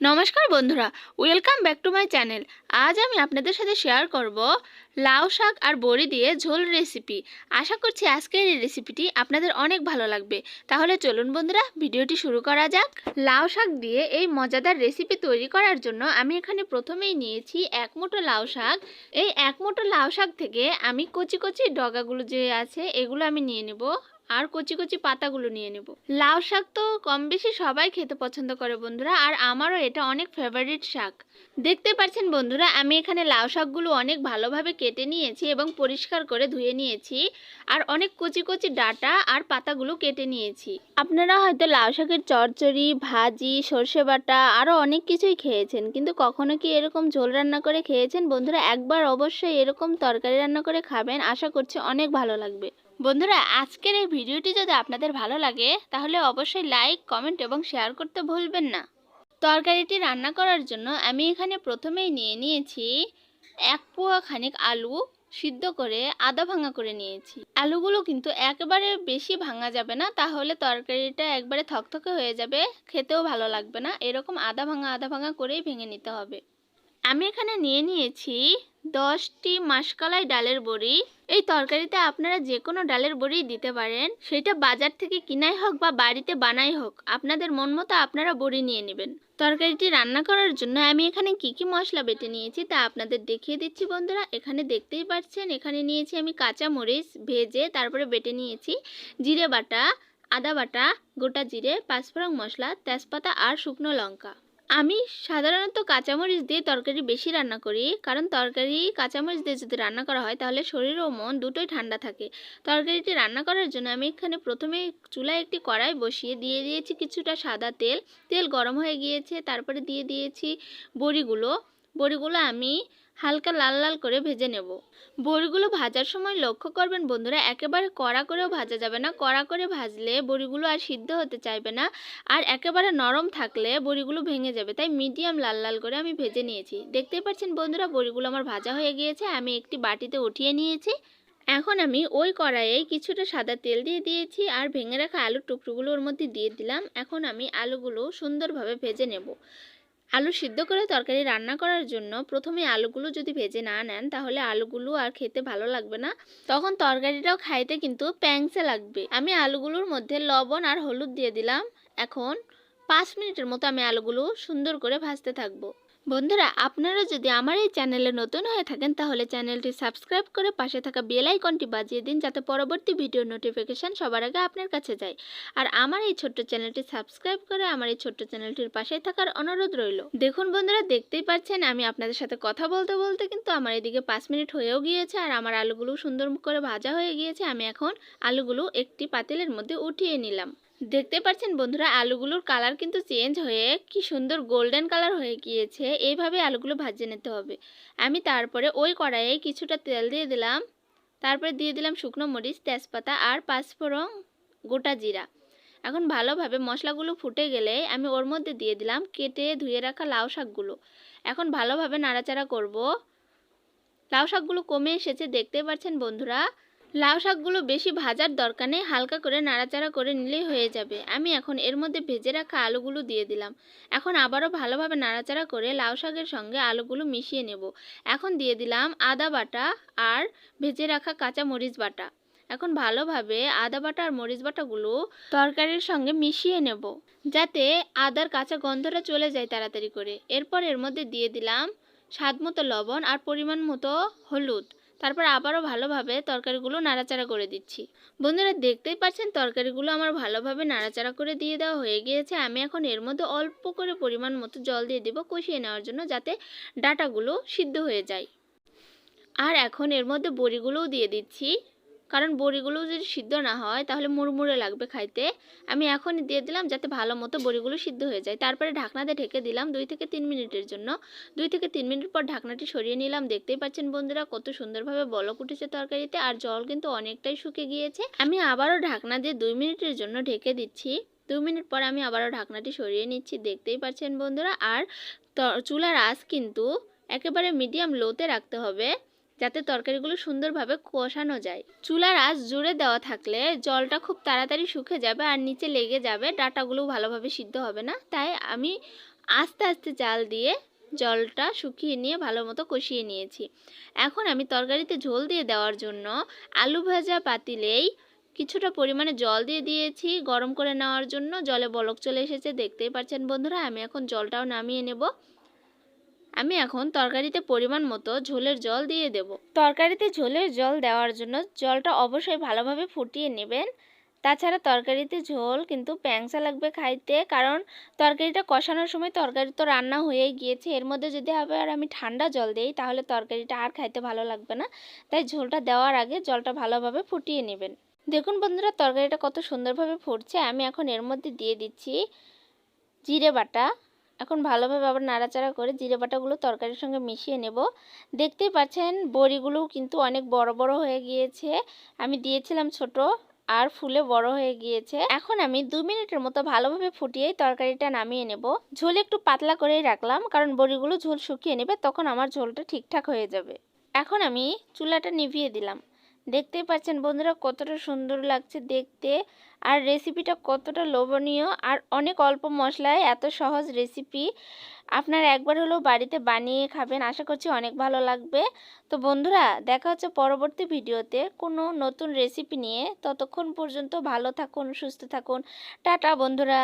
নমস্কার বন্ধুরা welcome back to my channel আজ আমি আপনাদের সাথে শেয়ার করব লাউ শাক আর বড়ি দিয়ে ঝোল রেসিপি আশা করছি আজকের এই রেসিপিটি আপনাদের অনেক ভালো লাগবে। তাহলে চলুন বন্ধুরা, ভিডিওটি শুরু করা যাক। লাউ শাক দিয়ে এই মজাদার রেসিপি তৈরি করার জন্য আমি এখানে প্রথমেই নিয়েছি এক মুঠো লাউ শাক। এই এক মুঠো লাউ শাক থেকে আমি কচি কচি ডগাগুলো যে আছে, এগুলো আমি নিয়ে নেব। আর কচি কচি পাতাগুলো নিয়ে নেব। লাউ শাক তো কম বেশি সবাই খেতে পছন্দ করে বন্ধুরা, আর আমারও এটা অনেক ফেভারিট শাক। দেখতে পাচ্ছেন বন্ধুরা, আমি এখানে লাউ শাকগুলো অনেক ভালোভাবে কেটে নিয়েছি এবং পরিষ্কার করে ধুয়ে নিয়েছি, আর অনেক কচি কচি ডাটা আর পাতাগুলো কেটে নিয়েছি। আপনারা হয়তো লাউ শাকের চচ্চড়ি, ভাজি, সর্ষে বাটা আরও অনেক কিছুই খেয়েছেন, কিন্তু কখনো কি এরকম ঝোল রান্না করে খেয়েছেন বন্ধুরা? একবার অবশ্যই এরকম তরকারি রান্না করে খাবেন, আশা করছি অনেক ভালো লাগবে। বন্ধুরা, আজকের এই ভিডিওটি যদি আপনাদের ভালো লাগে, তাহলে অবশ্যই লাইক, কমেন্ট এবং শেয়ার করতে ভুলবেন না। তরকারিটি রান্না করার জন্য আমি এখানে প্রথমেই নিয়ে নিয়েছি এক পোয়া খানিক আলু সিদ্ধ করে আদা ভাঙা করে নিয়েছি। আলুগুলো কিন্তু একেবারে বেশি ভাঙা যাবে না, তাহলে তরকারিটা একবারে থকথকে হয়ে যাবে, খেতেও ভালো লাগবে না। এরকম আদা ভাঙা আদা ভাঙা করেই ভেঙে নিতে হবে। আমি এখানে নিয়ে নিয়েছি দশটি মাসকলাই ডালের বড়ি। এই তরকারিতে আপনারা যে কোনো ডালের বড়ি দিতে পারেন। সেটা বাজার থেকে কিনাই হোক বা বাড়িতে বানাই হোক, আপনাদের মন মতো আপনারা বড়ি নিয়ে নেবেন। তরকারিটি রান্না করার জন্য আমি এখানে কি কি মশলা বেটে নিয়েছি তা আপনাদের দেখিয়ে দিচ্ছি বন্ধুরা। এখানে দেখতেই পাচ্ছেন, এখানে নিয়েছি আমি কাঁচা মরিচ ভেজে তারপরে বেটে নিয়েছি জিরে বাটা, আদা বাটা, গোটা জিরে, পাঁচফোড়ন মশলা, তেজপাতা আর শুকনো লঙ্কা। আমি সাধারণত কাঁচামরিচ দিয়ে তরকারি বেশি রান্না করি। কারণ তরকারি, কাঁচামরিচ দিয়ে যদি রান্না করা হয়, তাহলে শরীর ও মন দুটোই ঠান্ডা থাকে। তরকারিটি রান্না করার জন্য আমি এখানে প্রথমে চুলায় একটি কড়াই বসিয়ে দিয়ে দিয়েছি কিছুটা সাদা তেল। তেল গরম হয়ে গিয়েছে, তারপরে দিয়ে দিয়েছি বড়িগুলো। বড়িগুলো আমি হালকা লাল লাল করে ভেজে নেব। বড়িগুলো ভাজার সময় লক্ষ্য করবেন বন্ধুরা, একেবারে কড়া করেও ভাজা যাবে না। কড়া করে ভাজলে বড়িগুলো আর সিদ্ধ হতে চাইবে না আর একেবারে নরম থাকলে বড়িগুলো ভেঙে যাবে। তাই মিডিয়াম লাল লাল করে আমি ভেজে নিয়েছি। দেখতেই পাচ্ছেন বন্ধুরা, বড়িগুলো আমার ভাজা হয়ে গিয়েছে। আমি একটি বাটিতে উঠিয়ে নিয়েছি। এখন আমি ওই কড়াইয়ে কিছুটা সাদা তেল দিয়ে দিয়েছি আর ভেঙে রাখা আলুর টুকরোগুলো ওর মধ্যে দিয়ে দিলাম। এখন আমি আলুগুলো সুন্দরভাবে ভেজে নেব। আলু সিদ্ধ করে তরকারি রান্না করার জন্য প্রথমে আলুগুলো যদি ভেজে না নেন, তাহলে আলুগুলো আর খেতে ভালো লাগবে না। তখন তরকারিটাও খাইতে কিন্তু প্যাংসে লাগবে। আমি আলুগুলোর মধ্যে লবণ আর হলুদ দিয়ে দিলাম। এখন পাঁচ মিনিটের মতো আমি আলুগুলো সুন্দর করে ভাজতে থাকব। বন্ধুরা, আপনারা যদি আমার এই চ্যানেলে নতুন হয়ে থাকেন, তাহলে চ্যানেলটি সাবস্ক্রাইব করে পাশে থাকা বেল আইকনটি বাজিয়ে দিন যাতে পরবর্তী ভিডিও নোটিফিকেশান সবার আগে আপনার কাছে যায়। আর আমার এই ছোট্ট চ্যানেলটি সাবস্ক্রাইব করে আমার এই ছোট্ট চ্যানেলটির পাশে থাকার অনুরোধ রইল। দেখুন বন্ধুরা, দেখতেই পাচ্ছেন আমি আপনাদের সাথে কথা বলতে বলতে কিন্তু আমার এদিকে পাঁচ মিনিট হয়েও গিয়েছে আর আমার আলুগুলো সুন্দর করে ভাজা হয়ে গিয়েছে। আমি এখন আলুগুলো একটি পাতিলের মধ্যে উঠিয়ে নিলাম। দেখতে পাচ্ছেন বন্ধুরা, আলুগুলোর কালার কিন্তু চেঞ্জ হয়ে কি সুন্দর গোল্ডেন কালার হয়ে গিয়েছে। এইভাবে আলুগুলো ভাজে নিতে হবে। আমি তারপরে ওই কড়াইয়ে কিছুটা তেল দিয়ে দিলাম। তারপরে দিয়ে দিলাম শুকনো মরিচ, তেজপাতা আর পাঁচফোড়ন গোটা জিরা। এখন ভালোভাবে মশলাগুলো ফুটে গেলে আমি ওর মধ্যে দিয়ে দিলাম কেটে ধুয়ে রাখা লাউ শাকগুলো। এখন ভালোভাবে নাড়াচাড়া করব। লাউ শাকগুলো কমে এসেছে, দেখতে পাচ্ছেন বন্ধুরা? লাউ শাকগুলো বেশি ভাজার দরকার নেই, হালকা করে নাড়াচাড়া করে নিলেই হয়ে যাবে। আমি এখন এর মধ্যে ভেজে রাখা আলুগুলো দিয়ে দিলাম। এখন আবারও ভালোভাবে নাড়াচাড়া করে লাউ শাকের সঙ্গে আলুগুলো মিশিয়ে নেব। এখন দিয়ে দিলাম আদা বাটা আর ভেজে রাখা কাঁচা মরিচ বাটা। এখন ভালোভাবে আদা বাটা আর মরিচ বাটাগুলো তরকারির সঙ্গে মিশিয়ে নেব, যাতে আদার কাঁচা গন্ধটা চলে যায় তাড়াতাড়ি করে। এরপর এর মধ্যে দিয়ে দিলাম স্বাদ মতো লবণ আর পরিমাণ মতো হলুদ। তারপর আবারও ভালোভাবে তরকারিগুলো নাড়াচাড়া করে দিচ্ছি। বন্ধুরা দেখতেই পাচ্ছেন তরকারিগুলো আমার ভালোভাবে নাড়াচাড়া করে দিয়ে দেওয়া হয়ে গিয়েছে। আমি এখন এর মধ্যে অল্প করে পরিমাণ মতো জল দিয়ে দেবো কষিয়ে নেওয়ার জন্য যাতে ডাটাগুলো সিদ্ধ হয়ে যায়। আর এখন এর মধ্যে বড়িগুলোও দিয়ে দিচ্ছি। কারণ বড়িগুলো যদি সিদ্ধ না হয়, তাহলে মুড়মুড়ে লাগবে খাইতে। আমি এখনই দিয়ে দিলাম যাতে ভালো মতো বড়িগুলো সিদ্ধ হয়ে যায়। তারপরে ঢাকনাতে ঢেকে দিলাম দুই থেকে তিন মিনিটের জন্য। দুই থেকে তিন মিনিট পর ঢাকনাটি সরিয়ে নিলাম। দেখতেই পাচ্ছেন বন্ধুরা, কত সুন্দরভাবে বলক উঠেছে তরকারিতে আর জল কিন্তু অনেকটাই শুকে গিয়েছে। আমি আবারও ঢাকনা দিয়ে দুই মিনিটের জন্য ঢেকে দিচ্ছি। দু মিনিট পর আমি আবারও ঢাকনাটি সরিয়ে নিচ্ছি। দেখতেই পাচ্ছেন বন্ধুরা, আর চুলার আঁচ কিন্তু একেবারে মিডিয়াম লোতে রাখতে হবে। যাতে তরকারিগুলো সুন্দরভাবে কষানো যায়। চুলার আঁচ জুড়ে দেওয়া থাকলে জলটা খুব তাড়াতাড়ি শুকে যাবে আর নিচে লেগে যাবে ডাটাগুলো ভালোভাবে সিদ্ধ হবে না। তাই আমি আস্তে আস্তে জাল দিয়ে জলটা শুকিয়ে নিয়ে ভালো মতো কষিয়ে নিয়েছি। এখন আমি তরকারিতে ঝোল দিয়ে দেওয়ার জন্য আলু ভাজা পাতিলেই কিছুটা পরিমাণে জল দিয়ে দিয়েছি গরম করে নেওয়ার জন্য। জলে বলক চলে এসেছে, দেখতেই পাচ্ছেন বন্ধুরা, আমি এখন জলটাও নামিয়ে নেব। আমি এখন তরকারিতে পরিমাণ মতো ঝোলের জল দিয়ে দেব। তরকারিতে ঝোলের জল দেওয়ার জন্য জলটা অবশ্যই ভালোভাবে ফুটিয়ে নেবেন। তাছাড়া তরকারিতে ঝোল কিন্তু প্যাংসা লাগবে খাইতে, কারণ তরকারিটা কষানোর সময় তরকারি তো রান্না হয়েই গিয়েছে। এর মধ্যে যদি হবে আর আমি ঠান্ডা জল দিই, তাহলে তরকারিটা আর খাইতে ভালো লাগবে না। তাই ঝোলটা দেওয়ার আগে জলটা ভালোভাবে ফুটিয়ে নেবেন। দেখুন বন্ধুরা, তরকারিটা কত সুন্দরভাবে ফুটছে। আমি এখন এর মধ্যে দিয়ে দিচ্ছি জিরে বাটা। এখন ভালোভাবে আবার নাড়াচাড়া করে জিরে বাটাগুলো তরকারির সঙ্গে মিশিয়ে নেব। দেখতেই পাচ্ছেন বড়িগুলোও কিন্তু অনেক বড় বড় হয়ে গিয়েছে। আমি দিয়েছিলাম ছোট আর ফুলে বড় হয়ে গিয়েছে। এখন আমি দু মিনিটের মতো ভালোভাবে ফুটিয়েই তরকারিটা নামিয়ে নেব। ঝোল একটু পাতলা করেই রাখলাম কারণ বড়িগুলো ঝোল শুকিয়ে নেবে, তখন আমার ঝোলটা ঠিকঠাক হয়ে যাবে। এখন আমি চুলাটা নিভিয়ে দিলাম। দেখতেই পাচ্ছেন বন্ধুরা কতটা সুন্দর লাগছে দেখতে। আর রেসিপিটা কতটা লোভনীয় আর অনেক অল্প মশলায় এত সহজ রেসিপি আপনার একবার হলেও বাড়িতে বানিয়ে খাবেন, আশা করছি অনেক ভালো লাগবে। তো বন্ধুরা, দেখা হচ্ছে পরবর্তী ভিডিওতে কোনো নতুন রেসিপি নিয়ে। ততক্ষণ পর্যন্ত ভালো থাকুন, সুস্থ থাকুন। টাটা বন্ধুরা।